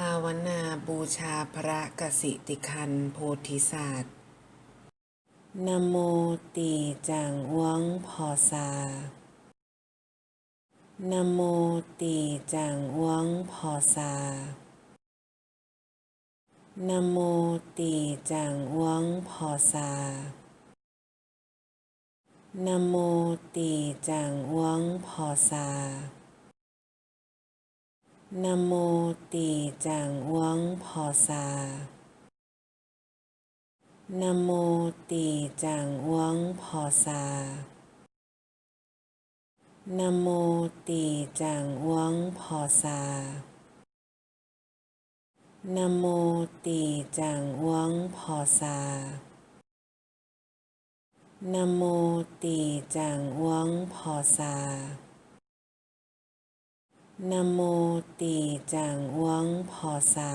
ภาวนาบูชาพระกสิติคันโพธิสัตว์นโมตีจังวังพอซานโมตีจังวังพอซานโมตีจังวังพอซานโมตีจังวังพอซา นโมตีจังวังพอซานโมตีจังวังพอซานโมตีจังวังพอซานโมตีจังวังพอซานโมตีจังวังพอซา นโมตีจังวังพอซา